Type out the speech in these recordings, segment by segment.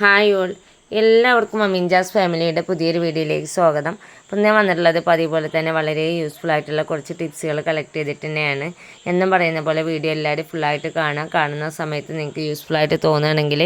Hi all എല്ലാവർക്കും അമിൻജാസ് ഫാമിലിയുടെ പുതിയൊരു വീഡിയോയിലേക്ക് സ്വാഗതം. അപ്പം ഞാൻ വന്നിട്ടുള്ളത് പതിവ് പോലെ തന്നെ വളരെ യൂസ്ഫുൾ ആയിട്ടുള്ള കുറച്ച് ടിപ്സുകൾ കളക്ട് ചെയ്തിട്ട് തന്നെയാണ്. എന്നും പറയുന്ന പോലെ വീഡിയോ എല്ലാവരും ഫുള്ളായിട്ട് കാണാം. കാണുന്ന സമയത്ത് നിങ്ങൾക്ക് യൂസ്ഫുൾ ആയിട്ട് തോന്നുകയാണെങ്കിൽ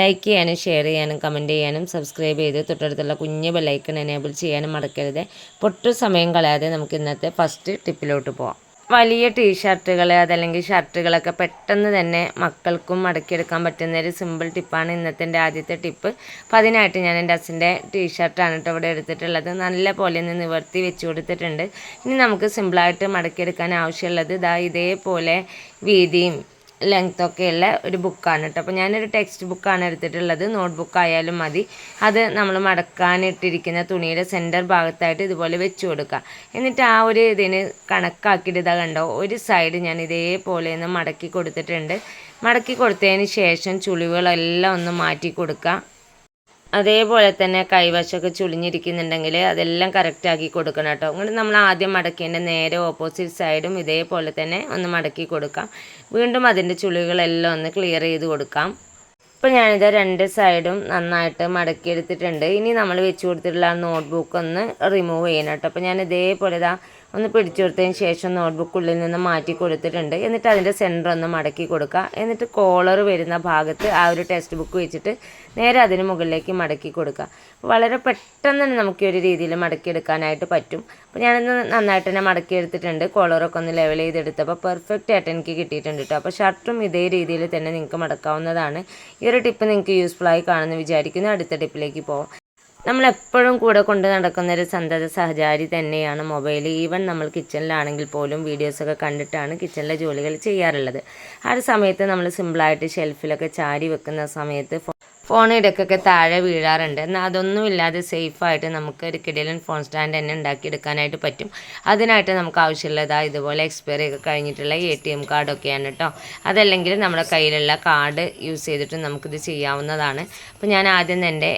ലൈക്ക് ചെയ്യാനും ഷെയർ ചെയ്യാനും കമന്റ് ചെയ്യാനും സബ്സ്ക്രൈബ് ചെയ്ത് തൊട്ടടുത്തുള്ള കുഞ്ഞ് ബെല്ലൈക്കൺ എനേബിൾ ചെയ്യാനും മറക്കരുത്. പൊട്ടു സമയം കളയാതെ നമുക്ക് ഇന്നത്തെ ഫസ്റ്റ് ടിപ്പിലോട്ട് പോവാം. വലിയ ടീഷർട്ടുകൾ അതല്ലെങ്കിൽ ഷർട്ടുകളൊക്കെ പെട്ടെന്ന് തന്നെ മക്കൾക്കും മടക്കിയെടുക്കാൻ പറ്റുന്ന ഒരു സിമ്പിൾ ടിപ്പാണ് ഇന്നത്തെ എന്റെ ആദ്യത്തെ ടിപ്പ് അപ്പോൾ അതിനായിട്ട് ഞാൻ എന്റെ അച്ഛന്റെ ടീഷർട്ടാണ് കേട്ടോ ഇവിടെ എടുത്തിട്ടുള്ളത്. നല്ല പോലെ ഒന്ന് നിവർത്തി വെച്ച് കൊടുത്തിട്ടുണ്ട്. ഇനി നമുക്ക് സിമ്പിളായിട്ട് മടക്കിയെടുക്കാൻ ആവശ്യമുള്ളത് ഇതാ ഇതേപോലെ വീതിയും ലെങ്ത്തൊക്കെയുള്ള ഒരു ബുക്കാണ് കേട്ടോ അപ്പോൾ ഞാനൊരു ടെക്സ്റ്റ് ബുക്കാണ് എടുത്തിട്ടുള്ളത്. നോട്ട് ബുക്ക് ആയാലും മതി. അത് നമ്മൾ മടക്കാനിട്ടിരിക്കുന്ന തുണിയുടെ സെന്റർ ഭാഗത്തായിട്ട് ഇതുപോലെ വെച്ച് കൊടുക്കുക എന്നിട്ട് ആ ഒരു ഇതിന് കണക്കാക്കിയിട്ട് ഇതാ കണ്ടോ? ഒരു സൈഡ് ഞാൻ ഇതേപോലെ ഒന്ന് മടക്കി കൊടുത്തിട്ടുണ്ട്. മടക്കി കൊടുത്തതിന് ശേഷം ചുളിവുകളെല്ലാം ഒന്ന് മാറ്റി കൊടുക്കുക അതേപോലെ തന്നെ കൈവശമൊക്കെ ചുളിഞ്ഞിരിക്കുന്നുണ്ടെങ്കിൽ അതെല്ലാം കറക്റ്റാക്കി കൊടുക്കണം കേട്ടോ. അങ്ങനെ നമ്മൾ ആദ്യം മടക്കേണ്ട നേരെ ഓപ്പോസിറ്റ് സൈഡും ഇതേപോലെ തന്നെ ഒന്ന് മടക്കി കൊടുക്കാം. വീണ്ടും അതിന്റെ ചുളികളെല്ലാം ഒന്ന് ക്ലിയർ ചെയ്ത് കൊടുക്കാം. ഇപ്പോൾ ഞാനിത് രണ്ട് സൈഡും നന്നായിട്ട് മടക്കി എടുത്തിട്ടുണ്ട് ഇനി നമ്മൾ വെച്ച് കൊടുത്തിട്ടുള്ള നോട്ട്ബുക്ക് ഒന്ന് റിമൂവ് ചെയ്യണം കേട്ടോ. അപ്പോൾ ഞാൻ ഇതേപോലെ ഇതാ ഒന്ന് പിടിച്ചു കൊടുത്തതിന് ശേഷം നോട്ട്ബുക്കുള്ളിൽ നിന്ന് മാറ്റി കൊടുത്തിട്ടുണ്ട്. എന്നിട്ട് അതിന്റെ സെന്റർ ഒന്ന് മടക്കി കൊടുക്കുക എന്നിട്ട് കോളർ വരുന്ന ഭാഗത്ത് ആ ഒരു ടെക്സ്റ്റ് ബുക്ക് വെച്ചിട്ട് നേരെ അതിന് മുകളിലേക്ക് മടക്കി കൊടുക്കുക വളരെ പെട്ടെന്ന് തന്നെ നമുക്ക് ഒരു രീതിയിൽ മടക്കിയെടുക്കാനായിട്ട് പറ്റും. അപ്പോൾ ഞാനിന്ന് നന്നായിട്ട് തന്നെ മടക്കിയെടുത്തിട്ടുണ്ട് കോളറൊക്കെ ഒന്ന് ലെവൽ ചെയ്തെടുത്തപ്പോൾ പെർഫെക്റ്റ് ആയിട്ട് എനിക്ക് കിട്ടിയിട്ടുണ്ട് കേട്ടോ അപ്പോൾ ഷർട്ടും ഇതേ രീതിയിൽ തന്നെ നിങ്ങൾക്ക് മടക്കാവുന്നതാണ്. ഈ ഒരു ടിപ്പ് നിങ്ങൾക്ക് യൂസ്ഫുൾ ആയി കാണുമെന്ന് വിചാരിക്കുന്നു. അടുത്ത ടിപ്പിലേക്ക് പോകാം നമ്മളെപ്പോഴും കൂടെ കൊണ്ട് നടക്കുന്ന ഒരു സന്തത സഹചാരി തന്നെയാണ് മൊബൈൽ ഈവൻ നമ്മൾ കിച്ചണിലാണെങ്കിൽ പോലും വീഡിയോസൊക്കെ കണ്ടിട്ടാണ് കിച്ചണിലെ ജോലികൾ ചെയ്യാറുള്ളത്. ആ ഒരു സമയത്ത് നമ്മൾ സിമ്പിളായിട്ട് ഷെൽഫിലൊക്കെ ചാരി വെക്കുന്ന സമയത്ത് ഫോൺ ഇടയ്ക്കൊക്കെ താഴെ വീഴാറുണ്ട്. എന്നാൽ അതൊന്നും ഇല്ലാതെ സേഫായിട്ട് നമുക്ക് ഒരു കിടിലൻ ഫോൺ സ്റ്റാൻഡ് തന്നെ ഉണ്ടാക്കിയെടുക്കാനായിട്ട് പറ്റും. അതിനായിട്ട് നമുക്ക് ആവശ്യമുള്ളതാ ഇതുപോലെ എക്സ്പയറി ഒക്കെ കഴിഞ്ഞിട്ടുള്ള എ ടി എം കാർഡൊക്കെയാണ് കേട്ടോ അതല്ലെങ്കിൽ നമ്മുടെ കയ്യിലുള്ള കാർഡ് യൂസ് ചെയ്തിട്ട് നമുക്കിത് ചെയ്യാവുന്നതാണ്. അപ്പോൾ ഞാൻ ആദ്യം എന്റെ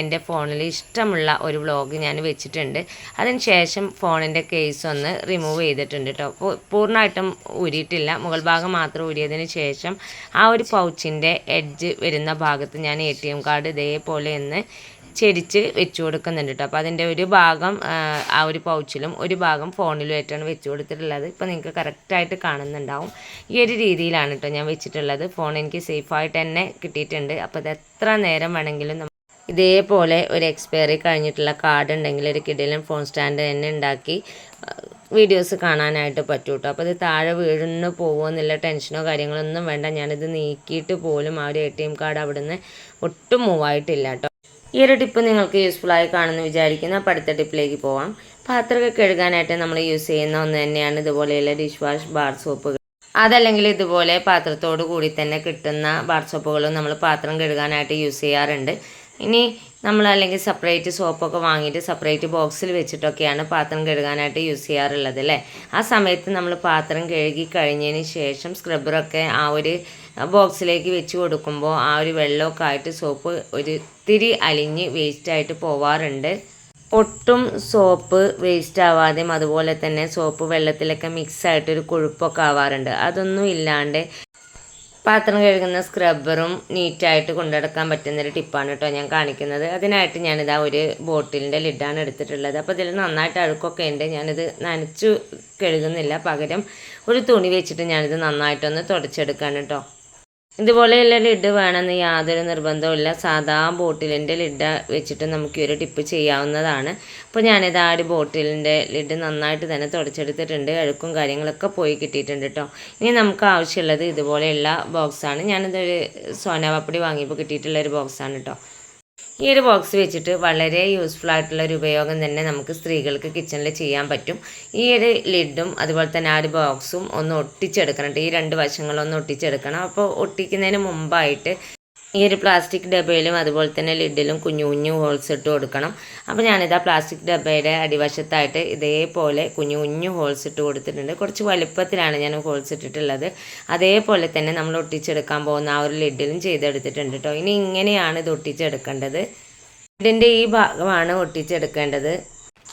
എന്റെ ഫോണിൽ ഇഷ്ടമുള്ള ഒരു വ്ളോഗ് ഞാൻ വെച്ചിട്ടുണ്ട്. അതിന് ശേഷം ഫോണിന്റെ കേസ് ഒന്ന് റിമൂവ് ചെയ്തിട്ടുണ്ട് കേട്ടോ പൂർണമായിട്ടും ഊരിയിട്ടില്ല. മുകൾ ഭാഗം മാത്രം ഊരിയതിന് ശേഷം ആ ഒരു പൗച്ചിന്റെ എഡ്ജ് വരുന്ന ഭാഗത്ത് ഞാൻ എ ടി എം കാർഡ് ഇതേപോലെ ഒന്ന് ചെരിച്ച് വെച്ച് കൊടുക്കുന്നുണ്ട് കേട്ടോ അപ്പോൾ അതിന്റെ ഒരു ഭാഗം ആ ഒരു പൗച്ചിലും ഒരു ഭാഗം ഫോണിലും ആയിട്ടാണ് വെച്ച് കൊടുത്തിട്ടുള്ളത്. ഇപ്പോൾ നിങ്ങൾക്ക് കറക്റ്റായിട്ട് കാണുന്നുണ്ടാവും. ഈ ഒരു രീതിയിലാണ് കേട്ടോ ഞാൻ വെച്ചിട്ടുള്ളത്. ഫോൺ എനിക്ക് സേഫായിട്ട് തന്നെ കിട്ടിയിട്ടുണ്ട്. അപ്പോൾ അത് എത്ര നേരം വേണമെങ്കിലും ഇതേപോലെ ഒരു എക്സ്പയറി കഴിഞ്ഞിട്ടുള്ള കാർഡ് ഉണ്ടെങ്കിൽ ഒരു കിടിലും ഫോൺ സ്റ്റാൻഡ് തന്നെ ഉണ്ടാക്കി വീഡിയോസ് കാണാനായിട്ട് പറ്റും കേട്ടോ അപ്പോൾ ഇത് താഴെ വീഴുന്നു പോകുമോ എന്നുള്ള ടെൻഷനോ കാര്യങ്ങളൊന്നും വേണ്ട. ഞാനിത് നീക്കിയിട്ട് പോലും ആ ഒരു എ ടി എം കാർഡ് അവിടുന്ന് ഒട്ടും മൂവായിട്ടില്ല കേട്ടോ ഈ ഒരു ടിപ്പ് നിങ്ങൾക്ക് യൂസ്ഫുൾ ആയി കാണുമെന്ന് വിചാരിക്കുന്നു. അപ്പോൾ അടുത്ത ടിപ്പിലേക്ക് പോവാം. പാത്രമൊക്കെ കഴുകാനായിട്ട് നമ്മൾ യൂസ് ചെയ്യുന്ന ഒന്ന് തന്നെയാണ് ഇതുപോലെയുള്ള ഡിഷ് വാഷ് ബാർ സോപ്പുകൾ അതല്ലെങ്കിൽ ഇതുപോലെ പാത്രത്തോടു കൂടി തന്നെ കിട്ടുന്ന ബാർ സോപ്പുകളും നമ്മൾ പാത്രം കഴുകാനായിട്ട് യൂസ് ചെയ്യാറുണ്ട്. ഇനി നമ്മൾ അല്ലെങ്കിൽ സെപ്പറേറ്റ് സോപ്പൊക്കെ വാങ്ങിയിട്ട് സെപ്പറേറ്റ് ബോക്സിൽ വെച്ചിട്ടൊക്കെയാണ് പാത്രം കഴുകാനായിട്ട് യൂസ് ചെയ്യാറുള്ളത് അല്ലേ? ആ സമയത്ത് നമ്മൾ പാത്രം കഴുകി കഴിഞ്ഞതിന് ശേഷം സ്ക്രബ്ബറൊക്കെ ആ ഒരു ബോക്സിലേക്ക് വെച്ച് കൊടുക്കുമ്പോൾ ആ ഒരു വെള്ളമൊക്കെ ആയിട്ട് സോപ്പ് ഒരു തിരി അലിഞ്ഞ് വേസ്റ്റായിട്ട് പോവാറുണ്ട്. ഒട്ടും സോപ്പ് വേസ്റ്റ് ആവാതെയും അതുപോലെ തന്നെ സോപ്പ് വെള്ളത്തിലൊക്കെ മിക്സ് ആയിട്ടൊരു കൊഴുപ്പൊക്കെ ആവാറുണ്ട്. അതൊന്നും ഇല്ലാണ്ട് പാത്രം കഴുകുന്ന സ്ക്രബ്ബറും നീറ്റായിട്ട് കൊണ്ടുനടക്കാൻ പറ്റുന്നൊരു ടിപ്പാണ് കേട്ടോ ഞാൻ കാണിക്കുന്നത്. അതിനായിട്ട് ഞാനിതാ ഒരു ബോട്ടിലിന്റെ ലിഡാണ് എടുത്തിട്ടുള്ളത്. അപ്പോൾ ഇതിൽ നന്നായിട്ട് അഴുക്കൊക്കെ ഉണ്ട്. ഞാനിത് നനച്ചു കഴുകുന്നില്ല. പകരം ഒരു തുണി വെച്ചിട്ട് ഞാനിത് നന്നായിട്ടൊന്ന് തുടച്ചെടുക്കാണ് കേട്ടോ. ഇതുപോലെയുള്ള ലിഡ് വേണമെന്ന് യാതൊരു നിർബന്ധവുമില്ല സാധാ ബോട്ടിലിന്റെ ലിഡ് വെച്ചിട്ട് നമുക്ക് ഒരു ടിപ്പ് ചെയ്യാവുന്നതാണ്. അപ്പോൾ ഞാനിത് ആ ഒരു ബോട്ടിലിന്റെ ലിഡ് നന്നായിട്ട് തന്നെ തുടച്ചെടുത്തിട്ടുണ്ട്. അഴുക്കും കാര്യങ്ങളൊക്കെ പോയി കിട്ടിയിട്ടുണ്ട് കേട്ടോ ഇനി നമുക്ക് ആവശ്യമുള്ളത് ഇതുപോലെയുള്ള ബോക്സാണ്. ഞാനിതൊരു സോനാപപ്പടി വാങ്ങിയപ്പോൾ കിട്ടിയിട്ടുള്ള ഒരു ബോക്സാണ് കേട്ടോ ഈ ഒരു ബോക്സ് വെച്ചിട്ട് വളരെ യൂസ്ഫുൾ ആയിട്ടുള്ള ഒരു ഉപയോഗം തന്നെ നമുക്ക് സ്ത്രീകൾക്ക് കിച്ചണിൽ ചെയ്യാൻ പറ്റും. ഈ ഒരു ലിഡും അതുപോലെ തന്നെ ആ ഒരു ബോക്സും ഒന്ന് ഒട്ടിച്ചെടുക്കണം ഈ രണ്ട് വശങ്ങളൊന്ന് ഒട്ടിച്ചെടുക്കണം. അപ്പോൾ ഒട്ടിക്കുന്നതിന് മുമ്പായിട്ട് ഈ ഒരു പ്ലാസ്റ്റിക് ഡബയിലും അതുപോലെ തന്നെ ലിഡിലും കുഞ്ഞു കുഞ്ഞു ഹോൾസ് ഇട്ട് കൊടുക്കണം. അപ്പോൾ ഞാനിതാ പ്ലാസ്റ്റിക് ഡബയുടെ അടിവശത്തായിട്ട് ഇതേപോലെ കുഞ്ഞു കുഞ്ഞു ഹോൾസ് ഇട്ട് കൊടുത്തിട്ടുണ്ട്. കുറച്ച് വലുപ്പത്തിലാണ് ഞാൻ ഹോൾസ് ഇട്ടിട്ടുള്ളത്. അതേപോലെ തന്നെ നമ്മൾ ഒട്ടിച്ചെടുക്കാൻ പോകുന്ന ആ ഒരു ലിഡിലും ചെയ്തെടുത്തിട്ടുണ്ട് കേട്ടോ ഇനി ഇങ്ങനെയാണ് ഇത് ഒട്ടിച്ചെടുക്കേണ്ടത്. ലിഡിന്റെ ഈ ഭാഗമാണ് ഒട്ടിച്ചെടുക്കേണ്ടത്.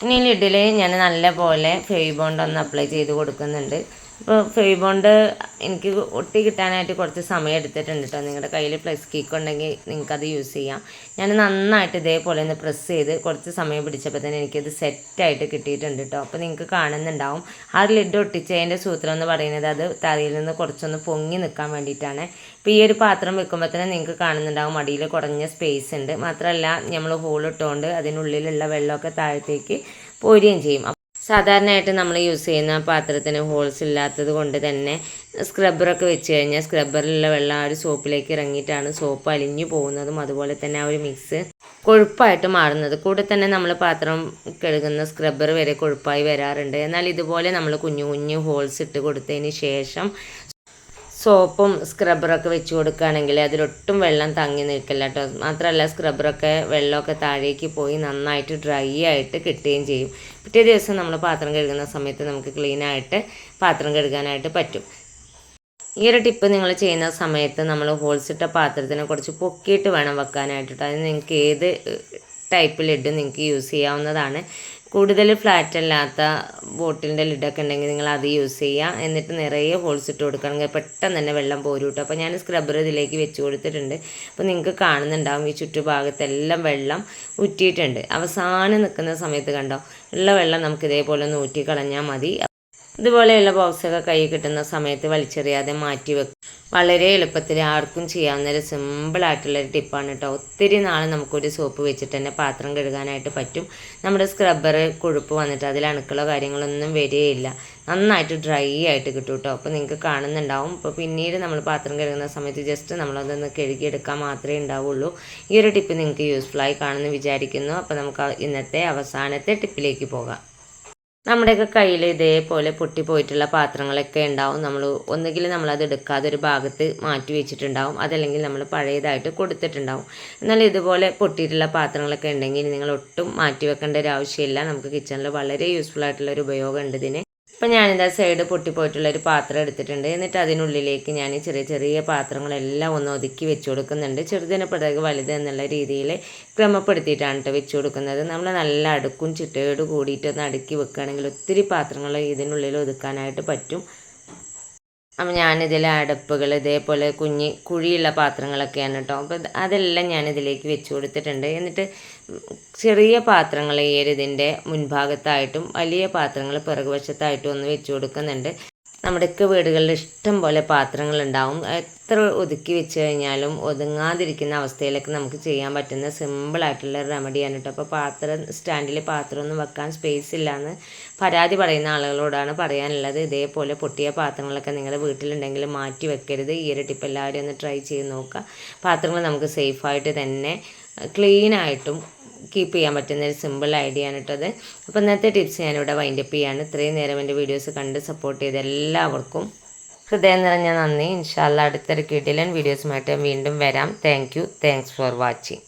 ഇനി ലിഡിൽ ഞാൻ നല്ല പോലെ ഫെയ് ബോണ്ട് ഒന്ന് അപ്ലൈ ചെയ്ത് കൊടുക്കുന്നുണ്ട്. അപ്പോൾ ബോണ്ട് എനിക്ക് ഒട്ടി കിട്ടാനായിട്ട് കുറച്ച് സമയം എടുത്തിട്ടുണ്ട് കേട്ടോ നിങ്ങളുടെ കയ്യിൽ പ്ലസ് കീക്ക് ഉണ്ടെങ്കിൽ നിങ്ങൾക്കത് യൂസ് ചെയ്യാം. ഞാൻ നന്നായിട്ട് ഇതേപോലെ ഒന്ന് പ്രസ് ചെയ്ത് കുറച്ച് സമയം പിടിച്ചപ്പോൾ തന്നെ എനിക്കത് സെറ്റായിട്ട് കിട്ടിയിട്ടുണ്ട് കേട്ടോ അപ്പോൾ നിങ്ങൾക്ക് കാണുന്നുണ്ടാവും. ആ ലിഡ് ഒട്ടിച്ചതിന്റെ സൂത്രം എന്ന് പറയുന്നത് അത് തലയിൽ നിന്ന് കുറച്ചൊന്ന് പൊങ്ങി നിൽക്കാൻ വേണ്ടിയിട്ടാണ്. ഇപ്പോൾ ഈ ഒരു പാത്രം വെക്കുമ്പോൾ തന്നെ നിങ്ങൾക്ക് കാണുന്നുണ്ടാവും അടിയിൽ കുറഞ്ഞ സ്പേസ് ഉണ്ട്. മാത്രമല്ല നമ്മൾ ഹോൾ ഇട്ടുകൊണ്ട് അതിനുള്ളിലുള്ള വെള്ളമൊക്കെ താഴത്തേക്ക് പോരുകയും ചെയ്യും. സാധാരണയായിട്ട് നമ്മൾ യൂസ് ചെയ്യുന്ന പാത്രത്തിന് ഹോൾസ് ഇല്ലാത്തത് കൊണ്ട് തന്നെ സ്ക്രബ്ബറൊക്കെ വെച്ച് കഴിഞ്ഞാൽ സ്ക്രബ്ബറിലുള്ള വെള്ളം ആ ഒരു സോപ്പിലേക്ക് ഇറങ്ങിയിട്ടാണ് സോപ്പ് അലിഞ്ഞു പോകുന്നതും അതുപോലെ തന്നെ ആ ഒരു മിക്സ് കൊഴുപ്പായിട്ട് മാറുന്നത്. കൂടെ തന്നെ നമ്മൾ പാത്രം കഴുകുന്ന സ്ക്രബ്ബർ വരെ കൊഴുപ്പായി വരാറുണ്ട്. എന്നാൽ ഇതുപോലെ നമ്മൾ കുഞ്ഞു കുഞ്ഞു ഹോൾസ് ഇട്ട് കൊടുത്തതിന് ശേഷം സോപ്പും സ്ക്രബറൊക്കെ വെച്ച് കൊടുക്കുകയാണെങ്കിൽ അതിലൊട്ടും വെള്ളം തങ്ങി നിൽക്കില്ല കേട്ടോ. മാത്രമല്ല സ്ക്രബ്ബറൊക്കെ വെള്ളമൊക്കെ താഴേക്ക് പോയി നന്നായിട്ട് ഡ്രൈ ആയിട്ട് കിട്ടുകയും ചെയ്യും. പിറ്റേ ദിവസം നമ്മൾ പാത്രം കഴുകുന്ന സമയത്ത് നമുക്ക് ക്ലീനായിട്ട് പാത്രം കഴുകാനായിട്ട് പറ്റും. ഈ ഒരു ടിപ്പ് നിങ്ങൾ ചെയ്യുന്ന സമയത്ത് നമ്മൾ ഹോൾസ് ഇട്ട പാത്രത്തിനെ കുറച്ച് പൊക്കിയിട്ട് വേണം വെക്കാനായിട്ട് കേട്ടോ. അത് നിങ്ങൾക്ക് ഏത് ടൈപ്പ് ലിഡ് നിങ്ങൾക്ക് യൂസ് ചെയ്യാവുന്നതാണ്. കൂടുതൽ ഫ്ലാറ്റ് അല്ലാത്ത ബോട്ടിലിന്റെ ലിഡൊക്കെ ഉണ്ടെങ്കിൽ നിങ്ങൾ അത് യൂസ് ചെയ്യുക. എന്നിട്ട് നിറയെ ഹോൾസ് ഇട്ട് കൊടുക്കണമെങ്കിൽ പെട്ടെന്ന് തന്നെ വെള്ളം പോരും കേട്ടോ അപ്പോൾ ഞാൻ സ്ക്രബ്ബർ ഇതിലേക്ക് വെച്ച് കൊടുത്തിട്ടുണ്ട്. അപ്പോൾ നിങ്ങൾക്ക് കാണുന്നുണ്ടാവും ഈ ചുറ്റുഭാഗത്തെല്ലാം വെള്ളം ഉറ്റിയിട്ടുണ്ട് അവസാനം നിൽക്കുന്ന സമയത്ത് കണ്ടോ? ഉള്ള വെള്ളം നമുക്ക് ഇതേപോലെ ഒന്ന് ഊറ്റി കളഞ്ഞാൽ മതി. ഇതുപോലെയുള്ള ബോക്സൊക്കെ കൈ കിട്ടുന്ന സമയത്ത് വലിച്ചെറിയാതെ മാറ്റി വെക്കും. വളരെ എളുപ്പത്തിൽ ആർക്കും ചെയ്യാവുന്ന ഒരു സിമ്പിളായിട്ടുള്ളൊരു ടിപ്പാണ് കേട്ടോ ഒത്തിരി നാൾ നമുക്കൊരു സോപ്പ് വെച്ചിട്ട് തന്നെ പാത്രം കഴുകാനായിട്ട് പറ്റും. നമ്മുടെ സ്ക്രബ്ബർ കൊഴുപ്പ് വന്നിട്ട് അതിൽ അണുക്കളോ കാര്യങ്ങളൊന്നും വരികയില്ല. നന്നായിട്ട് ഡ്രൈ ആയിട്ട് കിട്ടും കേട്ടോ അപ്പോൾ നിങ്ങൾക്ക് കാണുന്നുണ്ടാവും. ഇപ്പോൾ പിന്നീട് നമ്മൾ പാത്രം കഴുകുന്ന സമയത്ത് ജസ്റ്റ് നമ്മളതൊന്ന് കഴുകിയെടുക്കാൻ മാത്രമേ ഉണ്ടാവുള്ളൂ. ഈ ഒരു ടിപ്പ് നിങ്ങൾക്ക് യൂസ്ഫുൾ ആയി കാണുമെന്ന് വിചാരിക്കുന്നു. അപ്പോൾ നമുക്ക് ഇന്നത്തെ അവസാനത്തെ ടിപ്പിലേക്ക് പോകാം. നമ്മുടെയൊക്കെ കയ്യിൽ ഇതേപോലെ പൊട്ടിപ്പോയിട്ടുള്ള പാത്രങ്ങളൊക്കെ ഉണ്ടാവും. നമ്മൾ ഒന്നുകിൽ നമ്മളത് എടുക്കാതെ ഒരു ഭാഗത്ത് മാറ്റി വെച്ചിട്ടുണ്ടാവും. അതല്ലെങ്കിൽ നമ്മൾ പഴയതായിട്ട് കൊടുത്തിട്ടുണ്ടാവും. എന്നാൽ ഇതുപോലെ പൊട്ടിയിട്ടുള്ള പാത്രങ്ങളൊക്കെ ഉണ്ടെങ്കിൽ നിങ്ങൾ ഒട്ടും മാറ്റി വെക്കേണ്ട ഒരു ആവശ്യമില്ല. നമുക്ക് കിച്ചണിൽ വളരെ യൂസ്ഫുൾ ആയിട്ടുള്ള ഒരു ഉപയോഗം ഉണ്ട് ഇതിന്. അപ്പം ഞാനിതാ സൈഡ് പൊട്ടിപ്പോയിട്ടുള്ള ഒരു പാത്രം എടുത്തിട്ടുണ്ട്. എന്നിട്ട് അതിനുള്ളിലേക്ക് ഞാൻ ചെറിയ ചെറിയ പാത്രങ്ങളെല്ലാം ഒന്ന് ഒതുക്കി വെച്ച് കൊടുക്കുന്നുണ്ട്. ചെറുതിനെ പിറകെ വലുത് എന്നുള്ള രീതിയിൽ ക്രമപ്പെടുത്തിയിട്ടാണ് കേട്ടോ വെച്ച് കൊടുക്കുന്നത്. നമ്മൾ നല്ല അടുക്കും ചിട്ടയോട് കൂടിയിട്ടൊന്ന് അടുക്കി വെക്കുകയാണെങ്കിൽ ഒത്തിരി പാത്രങ്ങൾ ഇതിനുള്ളിൽ ഒതുക്കാനായിട്ട് പറ്റും. അപ്പം ഞാനിതിൽ അടപ്പുകൾ ഇതേപോലെ കുഞ്ഞി കുഴിയുള്ള പാത്രങ്ങളൊക്കെയാണ് കേട്ടോ. അപ്പം അതെല്ലാം ഞാനിതിലേക്ക് വെച്ച് കൊടുത്തിട്ടുണ്ട്. എന്നിട്ട് ചെറിയ പാത്രങ്ങൾ ഈ ഒരു ഇതിന്റെ മുൻഭാഗത്തായിട്ടും വലിയ പാത്രങ്ങൾ പിറകുവശത്തായിട്ടും ഒന്ന് വെച്ച് കൊടുക്കുന്നുണ്ട്. നമ്മുടെയൊക്കെ വീടുകളിൽ ഇഷ്ടം പോലെ പാത്രങ്ങൾ ഉണ്ടാവും എത്ര ഒതുക്കി വെച്ച് കഴിഞ്ഞാലും ഒതുങ്ങാതിരിക്കുന്ന അവസ്ഥയിലൊക്കെ നമുക്ക് ചെയ്യാൻ പറ്റുന്ന സിമ്പിളായിട്ടുള്ള റെമഡിയാണ് കേട്ടോ അപ്പോൾ പാത്രം സ്റ്റാൻഡിൽ പാത്രമൊന്നും വെക്കാൻ സ്പേസ് ഇല്ലയെന്ന് പരാതി പറയുന്ന ആളുകളോടാണ് പറയാനുള്ളത്. ഇതേപോലെ പൊട്ടിയ പാത്രങ്ങളൊക്കെ നിങ്ങളുടെ വീട്ടിലുണ്ടെങ്കിൽ മാറ്റി വെക്കരുത്. ഈ ഒരു ടിപ്പ് എല്ലാവരും ഒന്ന് ട്രൈ ചെയ്ത് നോക്കുക. പാത്രങ്ങൾ നമുക്ക് സേഫായിട്ട് തന്നെ ക്ലീനായിട്ടും കീപ്പ് ചെയ്യാൻ പറ്റുന്ന ഒരു സിമ്പിൾ ഐഡിയ ആണ് കേട്ടത് അപ്പോൾ ഇന്നത്തെ ടിപ്സ് ഞാനിവിടെ വൈൻഡപ്പ് ചെയ്യാണ്. ഇത്രയും നേരം എന്റെ വീഡിയോസ് കണ്ട് സപ്പോർട്ട് ചെയ്ത എല്ലാവർക്കും ഹൃദയം നിറഞ്ഞ നന്ദി. ഇൻഷാല്ല അടുത്തൊരു കിട്ടിലൻ വീഡിയോസുമായിട്ട് വീണ്ടും വരാം. Thank you thanks for watching